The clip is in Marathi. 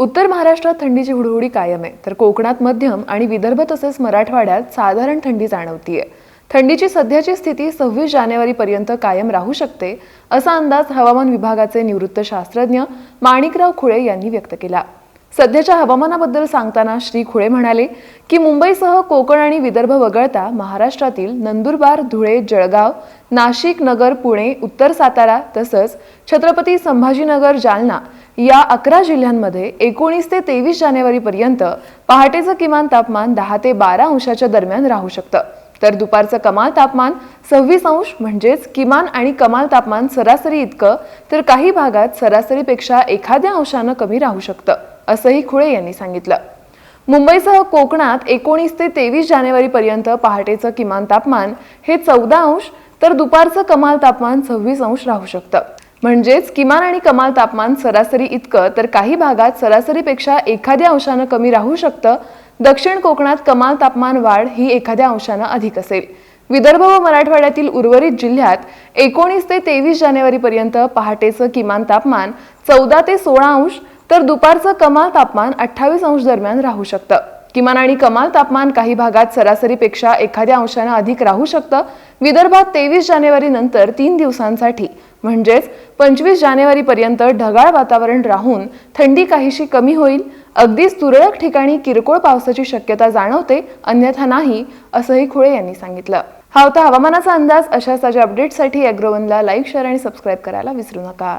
उत्तर महाराष्ट्रात थंडीची हुडहुडी कायम आहे. तर कोकणात मध्यम आणि विदर्भ तसेच मराठवाड्यात साधारण थंडी जाणवतीये. थंडीची सध्याची स्थिती सव्वीस जानेवारीपर्यंत कायम राहू शकते असा अंदाज हवामान विभागाचे निवृत्त शास्त्रज्ञ माणिकराव खुळे यांनी व्यक्त केला. सध्याच्या हवामानाबद्दल सांगताना श्री खुळे म्हणाले की मुंबईसह कोकण आणि विदर्भ वगळता महाराष्ट्रातील नंदुरबार धुळे जळगाव नाशिक नगर पुणे उत्तर सातारा तसंच छत्रपती संभाजीनगर जालना या अकरा जिल्ह्यांमध्ये एकोणीस ते तेवीस जानेवारीपर्यंत पहाटेचं किमान तापमान दहा ते बारा अंशाच्या दरम्यान राहू शकतं. तर दुपारचं कमाल तापमान सव्वीस अंश म्हणजेच किमान आणि कमाल तापमान सरासरी इतकं तर काही भागात सरासरीपेक्षा एखाद्या अंशानं कमी राहू शकतं असंही खुळे यांनी सांगितलं. मुंबईसह कोकणात एकोणीस ते तेवीस जानेवारीपर्यंत पहाटेचं किमान तापमान हे चौदा अंश तर दुपारचं कमाल तापमान सव्वीस अंश राहू शकतं. म्हणजेच किमान आणि कमाल तापमान सरासरी इतकं तर काही भागात सरासरीपेक्षा एखाद्या अंशानं कमी राहू शकतं. दक्षिण कोकणात कमाल तापमान वाढ ही एखाद्या अंशानं अधिक असेल. विदर्भ व मराठवाड्यातील उर्वरित जिल्ह्यात एकोणीस ते तेवीस जानेवारीपर्यंत पहाटेचं किमान तापमान चौदा ते सोळा अंश तर दुपारचं कमाल तापमान अठ्ठावीस अंश दरम्यान राहू शकतं. किमान आणि कमाल तापमान काही भागात सरासरीपेक्षा एखाद्या अंशानं अधिक राहू शकतं. विदर्भात तेवीस जानेवारी नंतर तीन दिवसांसाठी म्हणजेच पंचवीस जानेवारीपर्यंत ढगाळ वातावरण राहून थंडी काहीशी कमी होईल अगदीच तुरळक ठिकाणी किरकोळ पावसाची शक्यता जाणवते अन्यथा नाही असंही खुळे यांनी सांगितलं. हा होता हवामानाचा अंदाज अशाच ताज्या अपडेटसाठी अॅग्रोवनला लाईक शेअर आणि सबस्क्राईब करायला विसरू नका.